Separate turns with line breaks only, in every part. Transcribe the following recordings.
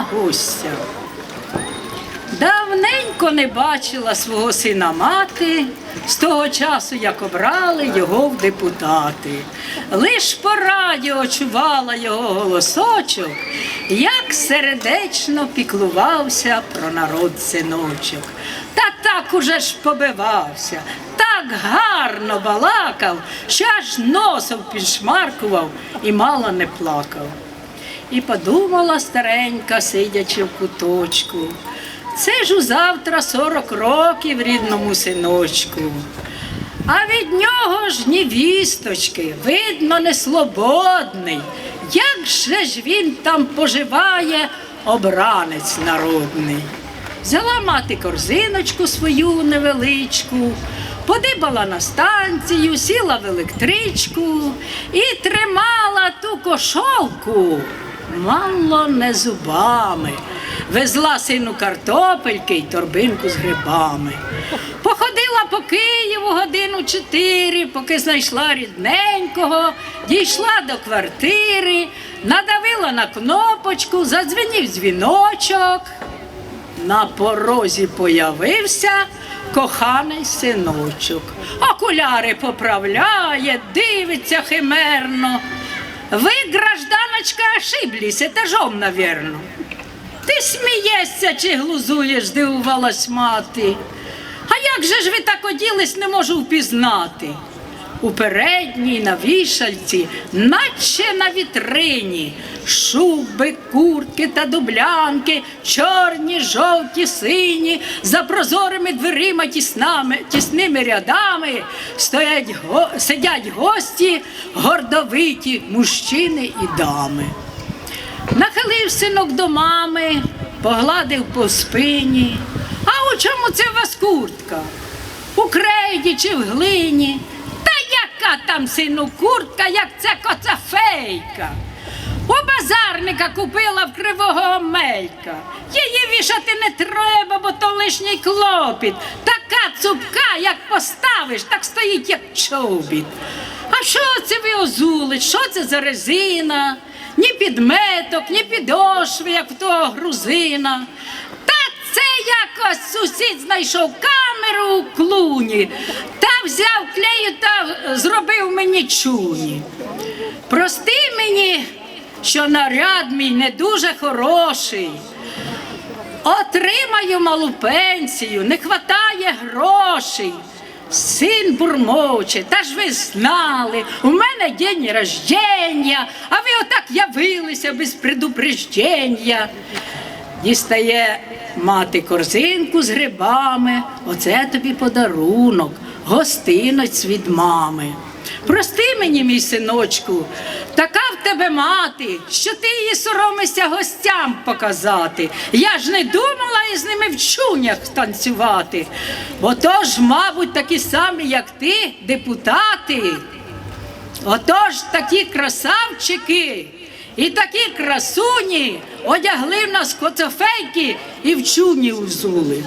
гостя. Давненько не бачила свого сина мати з того часу, як обрали його в депутати. Лиш по радіо чувала його голосочок, як сердечно піклувався про народ синочок. Та так уже ж побивався, так гарно балакав, що аж носом підшмаркував і мало не плакав. І подумала старенька, сидячи в куточку. Це ж завтра сорок років рідному синочку. А від нього ж ні вісточки, видно, не слободний. Як же ж він там поживає, обранець народний? Взяла мати корзиночку свою невеличку, подибала на станцію, сіла в електричку і тримала ту кошовку, мало не зубами. везла сину картопельки й торбинку з грибами. Походила по Києву годину чотири, поки знайшла рідненького, дійшла до квартири, надавила на кнопочку, задзвенів дзвіночок. На порозі появився коханий синочок. Окуляри поправляє, дивиться химерно. Ви, гражданочка, ошиблись, этажом, навірно. Ти смієшся чи глузуєш, дивувалась мати. А як же ж ви так оділись, не можу впізнати? У передній на вішальці, наче на вітрині, шуби, куртки та дублянки, чорні, жовті, сині, за прозорими дверима тіснами, тісними рядами стоять, го, сидять гості, гордовиті мужчини і дами. Нахилив синок до мами, погладив по спині. А у чому це у вас куртка? У крейді чи в глині? Яка там сину куртка, як це коцафейка? У базарника купила в кривого омелька. Її вішати не треба, бо то лишній клопіт. Така цупка, як поставиш, так стоїть, як чобіт. А що це ви озули? Що це за резина? Ні підметок, ні підошви, як в того грузина. Це якось сусід знайшов камеру у клуні та взяв клею та зробив мені чуні. Прости мені, що наряд мій не дуже хороший. Отримаю малу пенсію, не хватає грошей. Син бурмоче, та ж ви знали, у мене день рождення, а ви отак явилися без предупреждення. Дістає мати корзинку з грибами, оце тобі подарунок, гостинець від мами. Прости мені, мій синочку, така в тебе мати, що ти її соромишся гостям показати. Я ж не думала із ними в чунях танцювати. Отож, мабуть, такі самі, як ти, депутати. Отож такі красавчики і такі красуні одягли в нас коцофейки і в чуні взули.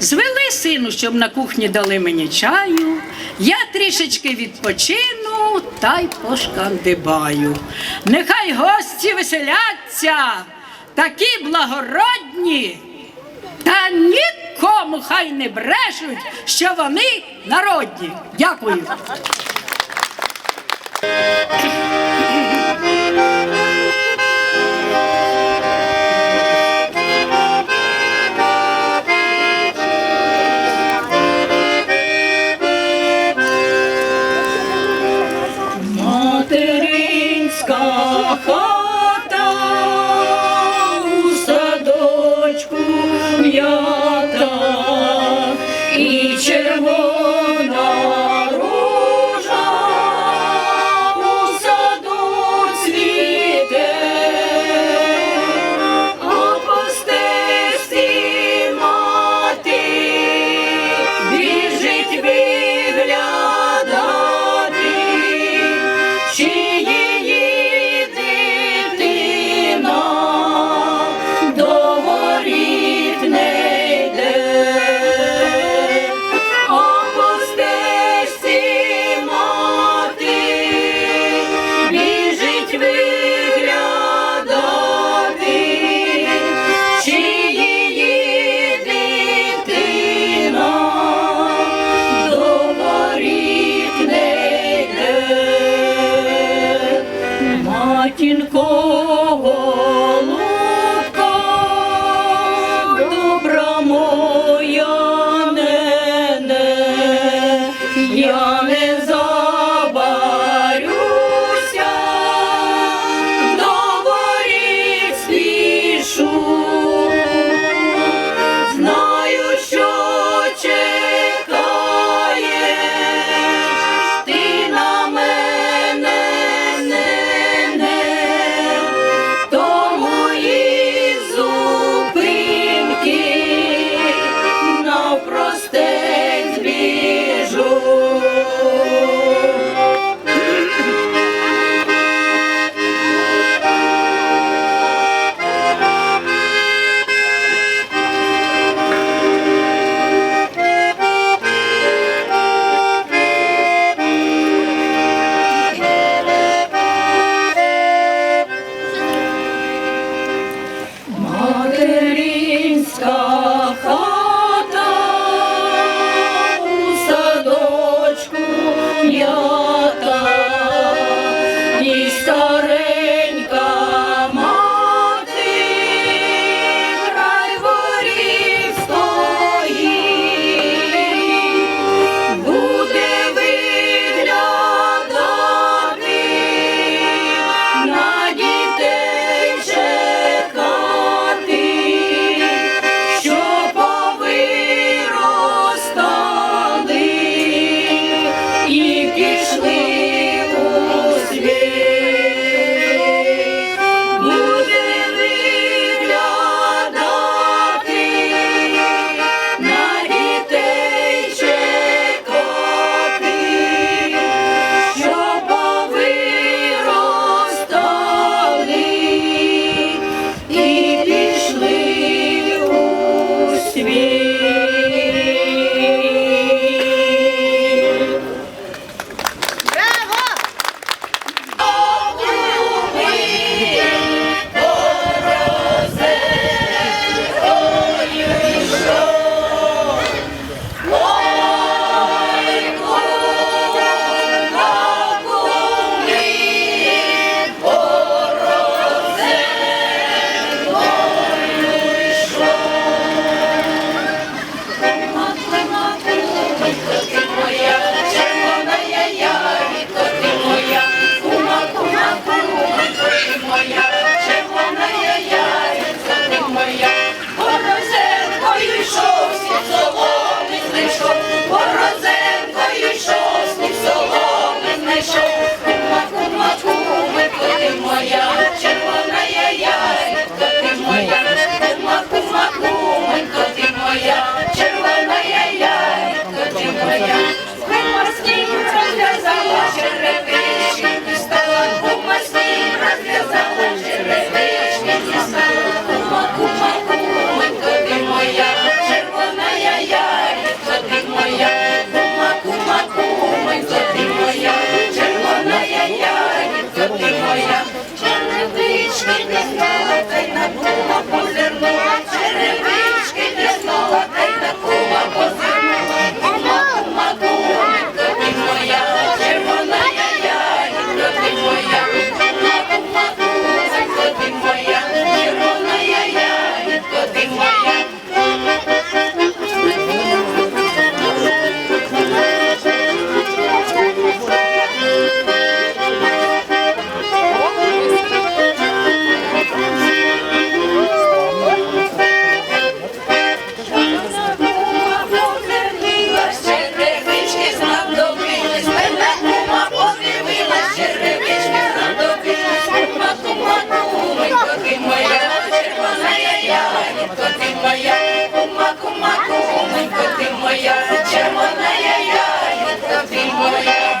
Звели сину, щоб на кухні дали мені чаю. Я трішечки відпочину та й пошкандибаю. Нехай гості веселяться, такі благородні, та нікому хай не брешуть, що вони народні. Дякую. І червона моя, червона я, ягідка ти
моя. Куменько ти моя, кума, кума, куменько ти моя, червона я, я, я тобі моя.